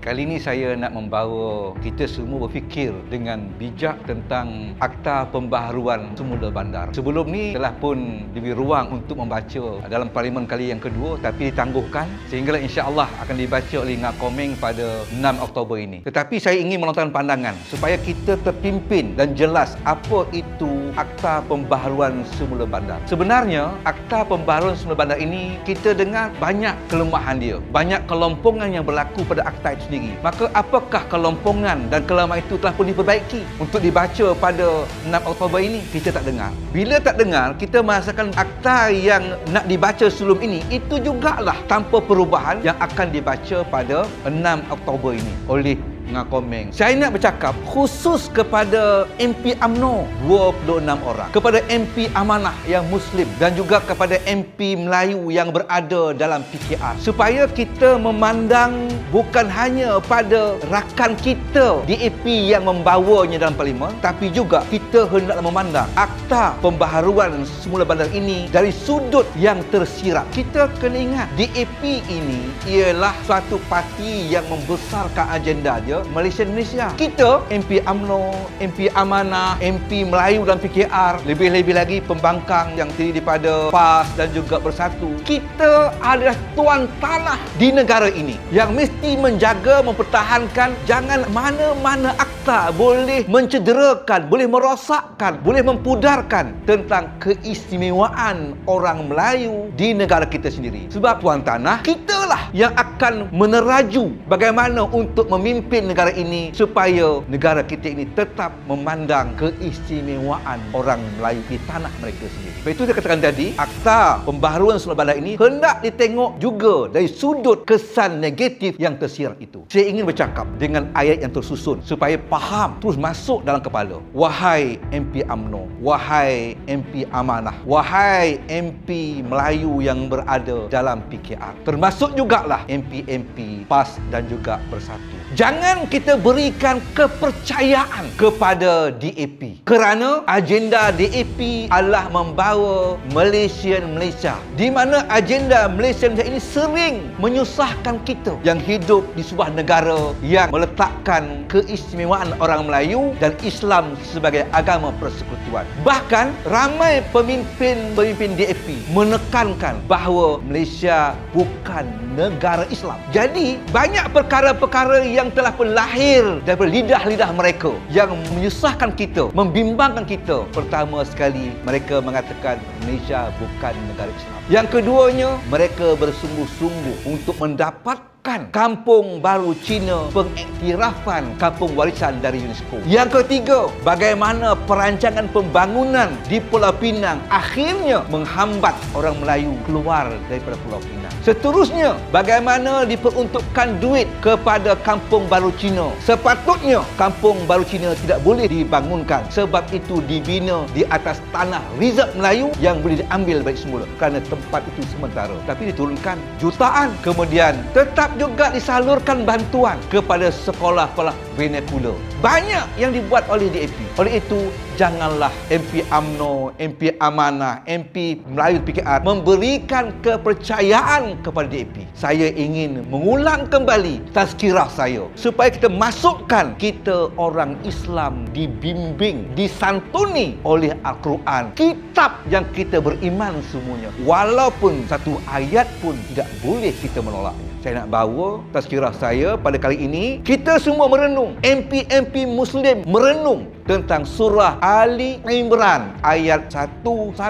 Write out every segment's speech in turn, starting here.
Kali ini saya nak membawa kita semua berfikir dengan bijak tentang Akta Pembaharuan Semula Bandar. Sebelum ni telah pun diberi ruang untuk membaca dalam parlimen kali yang kedua tapi ditangguhkan sehinggalah insya-Allah akan dibaca oleh Ngah Komeng pada 6 Oktober ini. Tetapi saya ingin melontarkan pandangan supaya kita terpimpin dan jelas apa itu Akta Pembaharuan Semula Bandar. Sebenarnya Akta Pembaharuan Semula Bandar ini kita dengar banyak kelemahan dia, banyak kelompongan yang berlaku pada akta itu sendiri. Maka apakah kelompongan dan kelemahan itu telah pun diperbaiki untuk dibaca pada 6 Oktober ini? Kita tak dengar. Bila tak dengar, kita merasakan akta yang nak dibaca sebelum ini itu jugalah tanpa perubahan yang akan dibaca pada 6 Oktober ini oleh dengan komen. Saya nak bercakap khusus kepada MP AMNO 26 orang, kepada MP Amanah yang Muslim dan juga kepada MP Melayu yang berada dalam PKR supaya kita memandang bukan hanya pada rakan kita DAP yang membawanya dalam parlimen tapi juga kita hendak memandang akta pembaharuan semula bandar ini dari sudut yang tersirat. Kita kena ingat DAP ini ialah suatu parti yang membesarkan agenda dia Malaysia Indonesia. Kita MP AMNO, MP Amanah, MP Melayu dan PKR, lebih-lebih lagi pembangkang yang terdiri daripada PAS dan juga Bersatu. Kita adalah tuan tanah di negara ini yang mesti menjaga, mempertahankan jangan mana-mana akta boleh mencederakan, boleh merosakkan, boleh mempudarkan tentang keistimewaan orang Melayu di negara kita sendiri. Sebab tuan tanah, kitalah yang akan meneraju bagaimana untuk memimpin negara ini supaya negara kita ini tetap memandang keistimewaan orang Melayu di tanah mereka sendiri. Sebab itu saya katakan tadi, akta pembaharuan Sulawesi Bandar ini hendak ditengok juga dari sudut kesan negatif yang tersirat itu. Saya ingin bercakap dengan ayat yang tersusun supaya faham terus masuk dalam kepala. Wahai MP AMNO, wahai MP Amanah, wahai MP Melayu yang berada dalam PKR, termasuk jugalah MP-MP PAS dan juga Bersatu. Jangan kita berikan kepercayaan kepada DAP kerana agenda DAP adalah membawa Malaysian Malaysia di mana agenda Malaysia Malaysia ini sering menyusahkan kita yang hidup di sebuah negara yang meletakkan keistimewaan orang Melayu dan Islam sebagai agama persekutuan. Bahkan ramai pemimpin-pemimpin DAP menekankan bahawa Malaysia bukan negara Islam. Jadi banyak perkara-perkara yang telah pun lahir daripada lidah-lidah mereka yang menyusahkan kita, membimbangkan kita. Pertama sekali, mereka mengatakan Malaysia bukan negara Islam. Yang keduanya, mereka bersungguh-sungguh untuk mendapat menetapkan Kampung Baru Cina pengiktirafan kampung warisan dari UNESCO. Yang ketiga, bagaimana perancangan pembangunan di Pulau Pinang akhirnya menghambat orang Melayu keluar daripada Pulau Pinang. Seterusnya, bagaimana diperuntukkan duit kepada Kampung Baru Cina. Sepatutnya Kampung Baru Cina tidak boleh dibangunkan sebab itu dibina di atas tanah rizab Melayu yang boleh diambil baik semula kerana tempat itu sementara. Tapi diturunkan jutaan. Kemudian tetap tetap juga disalurkan bantuan kepada sekolah-sekolah vernacular. Banyak yang dibuat oleh DAP. Oleh itu, janganlah MP AMNO, MP Amanah, MP Melayu PKR memberikan kepercayaan kepada DAP. Saya ingin mengulang kembali tazkirah saya supaya kita masukkan kita orang Islam dibimbing, disantuni oleh Al-Quran. Kitab yang kita beriman semuanya. Walaupun satu ayat pun tidak boleh kita menolaknya. Saya nak bawa tazkirah saya pada kali ini. Kita semua merenung. MP-MP Muslim merenung tentang surah Ali Imran ayat 118.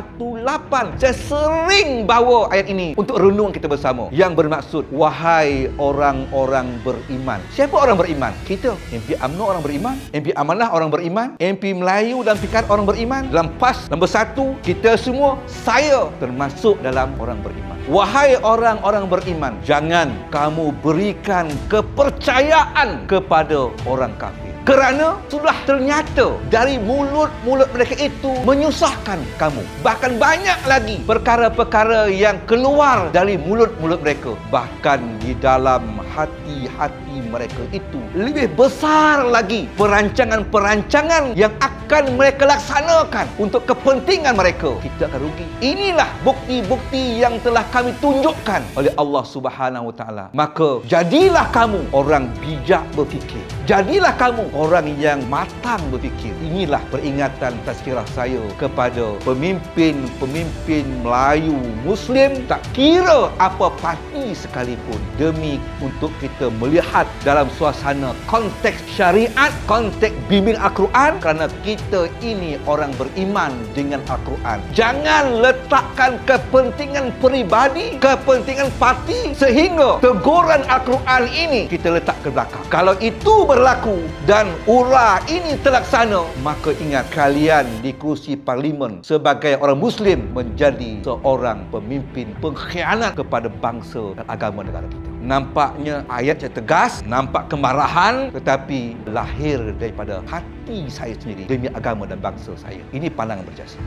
Saya sering bawa ayat ini untuk renung kita bersama. Yang bermaksud, wahai orang-orang beriman. Siapa orang beriman? Kita. MP UMNO orang beriman. MP Amanah orang beriman. MP Melayu dan Pikar orang beriman. Dalam PAS nombor satu, kita semua, saya termasuk dalam orang beriman. Wahai orang-orang beriman, jangan kamu berikan kepercayaan kepada orang kafir. Kerana sudah ternyata dari mulut-mulut mereka itu menyusahkan kamu. Bahkan banyak lagi perkara-perkara yang keluar dari mulut-mulut mereka. Bahkan di dalam hati-hati mereka itu lebih besar lagi perancangan-perancangan yang akan mereka laksanakan untuk kepentingan mereka. Kita akan rugi. Inilah bukti-bukti yang telah kami tunjukkan oleh Allah Subhanahu Wa Taala. Maka jadilah kamu orang bijak berfikir. Jadilah kamu orang yang matang berfikir. Inilah peringatan tazkirah saya kepada pemimpin-pemimpin Melayu Muslim tak kira apa parti sekalipun demi untuk kita melihat dalam suasana konteks syariat, konteks bimbing Al-Quran kerana kita ini orang beriman dengan Al-Quran. Jangan letakkan kepentingan peribadi, kepentingan parti sehingga teguran Al-Quran ini kita letak ke belakang. Kalau itu berlaku dan ura ini terlaksana, maka ingat kalian di kursi parlimen sebagai orang Muslim menjadi seorang pemimpin pengkhianat kepada bangsa dan agama negara kita. Nampaknya ayat yang tegas, nampak kemarahan tetapi lahir daripada hati saya sendiri demi agama dan bangsa saya. Ini pandangan berjasa.